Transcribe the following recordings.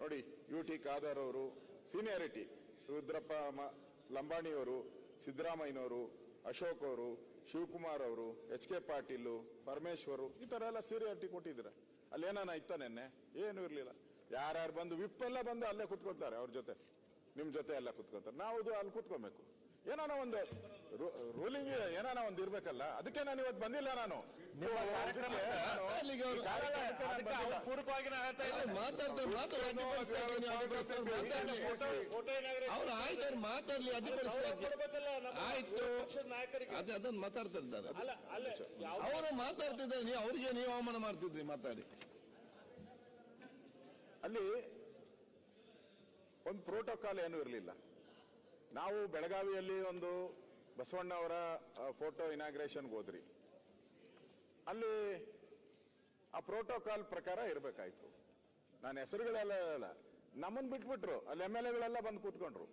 ನೋಡಿ U T Khader ಅವರು seniority Rudrappa ಲಂಬಾಣಿಯವರು, ಸಿದ್ದರಾಮಯ್ಯನವರು, ಅಶೋಕ್ ಅವರು, ಶಿವಕುಮಾರ್ ಅವರು, ಎಚ್ ಕೆ ಪಾಟೀಲ್, ಪರಮೇಶ್ವರ್, ಈ ತರ ಎಲ್ಲ ಸೀನಿಯಾರಿಟಿ ಅಲ್ಲಿ ಏನಾನ ಇತ್ತ ನೆನ್ನೆ? ಏನು ಇರ್ಲಿಲ್ಲ. ಯಾರ್ಯಾರು ಬಂದು ವಿಪ್ ಎಲ್ಲ ಬಂದು ಅಲ್ಲೇ ಕುತ್ಕೋತಾರೆ ಅವ್ರ ಜೊತೆ. ನಿಮ್ ಜೊತೆ ಎಲ್ಲ ಕುತ್ಕೊತಾರೆ ನಾವು ಅಲ್ಲಿ ಕುತ್ಕೋಬೇಕು. ಏನಾನ ಒಂದು ರೂಲಿಂಗ್ ಒಂದ್ ಇರ್ಬೇಕಲ್ಲ. ಅದಕ್ಕೆ ನಾನು ಇವತ್ತು ಬಂದಿಲ್ಲ ನಾನು. ಅವ್ರು-. ಮಾತಾಡ್ತಾರೆ inauguration ಆಯ್ತು ಅವ್ರು ಮಾತಾಡ್ಲಿ ಆಯ್ತು. ಅದೇ ಅದನ್ನ ಮಾತಾಡ್ತಾ ಇದ್ದಾರೆ ಅಲ್ಲ ಅಲ್ಲ ಯಾವ ಅವರು ಮಾತಾಡ್ತಿದ್ದಾರೆ. ನೀವು ಅವರಿಗೆ ನೀವು ಅವಮಾನ ಮಾಡ್ತಿದ್ರಿ ಮಾತಾಡಿ. ಅಲ್ಲಿ ಒಂದು ಪ್ರೋಟೋಕಾಲ್ ಏನೂ ಇರಲಿಲ್ಲ. ನಾವು ಬೆಳಗಾವಿಯಲ್ಲಿ ಒಂದು ಬಸವಣ್ಣ ಅವರ ಫೋಟೋ ಇನಾಗ್ರೇಷನ್ಗೆ ಹೋದ್ರಿ. ಅಲ್ಲಿ ಆ ಪ್ರೋಟೋಕಾಲ್ ಪ್ರಕಾರ ಇರಬೇಕಾಯ್ತು. ನಾನು ಹೆಸರುಗಳೆಲ್ಲ ಹೇಳಲ್ಲ. ನಮ್ಮನ್ನು ಬಿಟ್ಬಿಟ್ರು. ಅಲ್ಲಿ ಎಂ ಎಲ್ ಎಗಳೆಲ್ಲ ಬಂದು ಕೂತ್ಕೊಂಡ್ರು.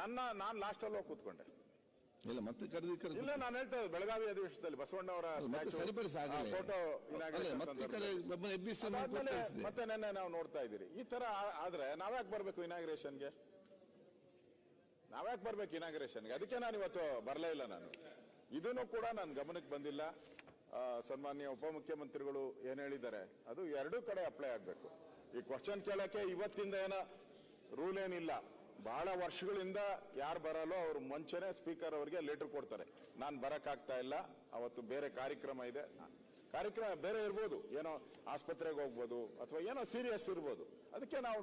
ನನ್ನ ನಾನು ಲಾಸ್ಟಲ್ಲಿ ಹೋಗಿ ಕೂತ್ಕೊಂಡೆ. ಇಲ್ಲ ಮತ್ತೆ ಕರೆದಿ ಕರೆದು ಇಲ್ಲ ನಾನು ಹೇಳ್ತಾ ಇದ್ದೆ, ಬೆಳಗಾವಿ ಅಧಿವೇಶನದಲ್ಲಿ ಬಸವಣ್ಣ ಅವರ. ಫೋಟೋ ಇನಾಗ್ರೇಷನ್ ಮತ್ತೆ ನಿನ್ನೆ ನಾವು ನೋಡ್ತಾ ಇದ್ದೀರಿ. ಈ ತರ ಆದ್ರೆ ನಾವ್ಯಾಕೆ ಬರ್ಬೇಕು ಇನಾಗ್ರೇಷನ್ಗೆ ನಾವ್ಯಾಕೆ ಬರ್ಬೇಕು ಇನಾಗ್ರೇಷನ್ಗೆ ಅದಕ್ಕೆ ನಾನು ಇವತ್ತು ಬರಲೇ ಇಲ್ಲ ನಾನು. ಇದನ್ನು ಕೂಡ ನನ್ನ ಗಮನಕ್ಕೆ ಬಂದಿಲ್ಲ. ಸನ್ಮಾನ್ಯ ಉಪಮುಖ್ಯಮಂತ್ರಿಗಳು ಏನ್ ಹೇಳಿದ್ದಾರೆ? ಅದು ಎರಡೂ ಕಡೆ ಅಪ್ಲೈ ಆಗಬೇಕು. ಈ ಕ್ವಶನ್ ಕೇಳಕ್ಕೆ ಇವತ್ತಿಂದ ಏನೋ ರೂಲ್ ಏನಿಲ್ಲ. ಬಹಳ ವರ್ಷಗಳಿಂದ ಯಾರು ಬರಲ್ಲೋ ಅವ್ರು ಮುಂಚೆನೆ ಸ್ಪೀಕರ್ ಅವರಿಗೆ ಲೆಟರ್ ಕೊಡ್ತಾರೆ. ನಾನು ಬರಕ್ಕಾಗ್ತಾ ಇಲ್ಲ. ಅವತ್ತು ಬೇರೆ ಕಾರ್ಯಕ್ರಮ ಇದೆ. ಕಾರ್ಯಕ್ರಮ ಬೇರೆ ಇರ್ಬೋದು. ಏನೋ ಆಸ್ಪತ್ರೆಗೆ ಹೋಗ್ಬೋದು ಅಥವಾ ಏನೋ ಸೀರಿಯಸ್ ಇರ್ಬೋದು. ಅದಕ್ಕೆ ನಾವು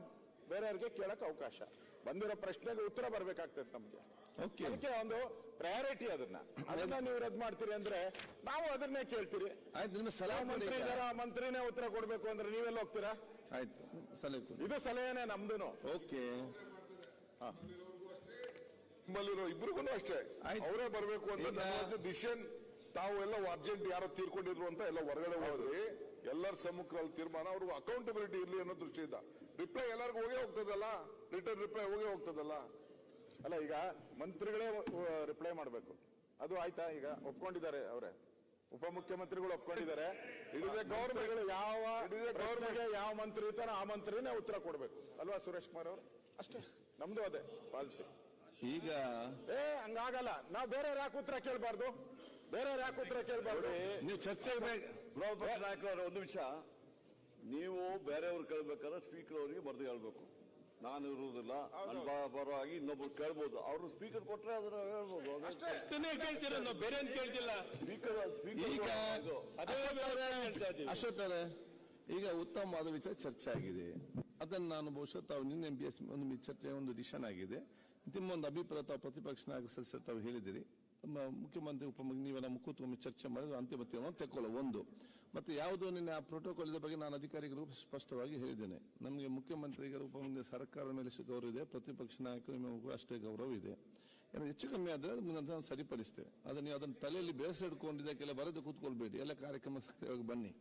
ಬೇರೆಯವ್ರಿಗೆ ಕೇಳಕ್ಕೆ ಅವಕಾಶ. ಬಂದಿರೋ ಪ್ರಶ್ನೆಗೆ ಉತ್ತರ ಬರ್ಬೇಕಾಗ್ತದೆ ನಮ್ಗೆ ಓಕೆ ಅದಕ್ಕೆ ಒಂದು ಪ್ರಯಾರಿಟಿ ಅದನ್ನ. ಅದನ್ನ ನೀವು ರದ್ದು ಮಾಡ್ತೀರಿ ಅಂದ್ರೆ ನಾವು ಅದನ್ನೇ ಕೇಳ್ತೀರಿ. ಆಯ್ತು ನಿಮ್ಮ ಸಲಹೆ ಮಂತ್ರಿ. ಮಂತ್ರಿನೇ ಉತ್ತರ ಕೊಡ್ಬೇಕು ಅಂದ್ರೆ ನೀವೆಲ್ಲ ಹೋಗ್ತೀರಾ? ಆಯ್ತು ಸಲಹೆ ಕೊಡಿ. ಇದು ಸಲಹೆನೇ ನಮ್ದುನು. ಓಕೆ ನಿಮ್ಮಲ್ಲಿರೋ ಇಬ್ರಿಗೂ ಅಷ್ಟೇ. ಆಯ್ತು. ಅವರೇ ಬರಬೇಕು ಅಂತ ಈಗ- ಡಿಸಿಷನ್ ತಾವು ಎಲ್ಲ ಅರ್ಜೆಂಟ್ ಯಾರೋ ತೀರ್ಕೊಂಡಿದ್ರು ಅಂತ ಎಲ್ಲ ಹೊರಗಡೆ ಹೋದ್ರಿ ಎಲ್ಲರ ಸಮ್ಮುಖದಲ್ಲಿ ತೀರ್ಮಾನ ಅವ್ರಿಗೂ ಅಕೌಂಟಬಿಲಿಟಿ ಇರಲಿ ಅನ್ನೋ ದೃಷ್ಟಿಯಿಂದ ರಿಪ್ಲೈ ಎಲ್ಲರಿಗೂ ಹೋಗೇ ಹೋಗ್ತದಲ್ಲ? ರಿಟರ್ನ್ ರಿಪ್ಲೈ ಹೋಗೇ ಹೋಗ್ತದಲ್ಲ? ಅಲ್ಲ ಈಗ ಮಂತ್ರಿಗಳೇ ರಿಪ್ಲೈ ಮಾಡಬೇಕು. ಅದು ಆಯ್ತಾ ಈಗ? ಒಪ್ಕೊಂಡಿದ್ದಾರೆ ಅವರೇ. ಉಪಮುಖ್ಯಮಂತ್ರಿಗಳು ಒಪ್ಕೊಂಡಿದ್ದಾರೆ. ಇದೇ ಗೌರ್ಮೆಂಟ್ಗಳು ಯಾವ ಗೌರ್ಮೆಂಟ್ ಯಾವ ಮಂತ್ರಿ ಇರ್ತಾರೋ ಆ ಮಂತ್ರಿನೇ ಉತ್ತರ ಕೊಡಬೇಕು. ಅಲ್ವಾ ಸುರೇಶ್ ಕುಮಾರ್ ಅವರು? ಅಷ್ಟೇ. ನಮ್ದು ಅದೇ ಪಾಲಿಸಿ. ಈಗ ಏ ಹಂಗಾಗಲ್ಲ. ನಾವು ಬೇರೆ ಯಾಕೆ ಉತ್ತರ ಕೇಳಬಾರ್ದು? ಬೇರೆ ಯಾಕೆ ಉತ್ತರ ಕೇಳಬಾರ್ದು? ನೀವು ಚರ್ಚೆ ವಿರೋಧ ಪಕ್ಷ ಒಂದು ನಿಮಿಷ. ನೀವು ಬೇರೆಯವ್ರು ಕೇಳ್ಬೇಕಾದ್ರೆ ಸ್ಪೀಕರ್ ಅವರಿಗೆ ಬರೆದು ಹೇಳ್ಬೇಕು. ನಾನು ಇರುವುದಿಲ್ಲ ಪರವಾಗಿ ಇನ್ನೊಬ್ರು ಕೇಳ್ಬೋದು. ಅವರು ಸ್ಪೀಕರ್ ಕೊಟ್ರೆ ಅದನ್ನ ಹೇಳ್ಬೋದು. ಕೇಳ್ತೀರ ನಾವು? ಬೇರೆ ಏನ್ ಕೇಳ್ತಿಲ್ಲ? ಸ್ಪೀಕರ್ ಈಗ ಸ್ಪೀಕರ್ ಅವರೇ ಈಗ ಉತ್ತಮವಾದ ವಿಚಾರ ಚರ್ಚೆ ಆಗಿದೆ. ಅದನ್ನು ನಾನು ಬಹುಶಃ ತಾವು ನಿನ್ನೆ ಬಿ ಎಸ್ ಒಂದು ಚರ್ಚೆ ಒಂದು ಡಿಸಿಷನ್ ಆಗಿದೆ. ನಿಮ್ಮ ಒಂದು ಅಭಿಪ್ರಾಯ ತಾವು ಪ್ರತಿಪಕ್ಷ ನಾಯಕ ಸದಸ್ಯರು ತಾವು ಹೇಳಿದಿರಿ ಮುಖ್ಯಮಂತ್ರಿ ಉಪ ನೀವೆಲ್ಲ ಕೂತ್ಕೊಂಡು ಚರ್ಚೆ ಮಾಡಿದ್ರು ಅಂತಿಮ ತೀರ್ಮಾನ ತೆಕ್ಕೊಳ್ಳೋ ಒಂದು. ಮತ್ತೆ ಯಾವುದು ನಿನ್ನೆ ಆ ಪ್ರೋಟೋಕಾಲ್ ಬಗ್ಗೆ ನಾನು ಅಧಿಕಾರಿಗಳು ಸ್ಪಷ್ಟವಾಗಿ ಹೇಳಿದ್ದೇನೆ. ನಮಗೆ ಮುಖ್ಯಮಂತ್ರಿಗಳು ಉಪಮುಖ್ಯ ಸರ್ಕಾರದ ಮೇಲೆ ಗೌರವ ಇದೆ, ಪ್ರತಿಪಕ್ಷ ನಾಯಕರು ಅಷ್ಟೇ ಗೌರವ ಇದೆ. ಏನೋ ಹೆಚ್ಚು ಕಮ್ಮಿ ಆದರೆ ನಾವು ಸರಿಪಡಿಸ್ತೇವೆ ಅದನ್ನ ನೀವು ಅದನ್ನು ತಲೆಯಲ್ಲಿ ಬೇಸರ ಇಟ್ಕೊಂಡಿದ್ದಕ್ಕೆಲ್ಲ ಬರೆದು ಕೂತ್ಕೊಳ್ಬೇಡಿ. ಎಲ್ಲ ಕಾರ್ಯಕ್ರಮ ಬನ್ನಿ.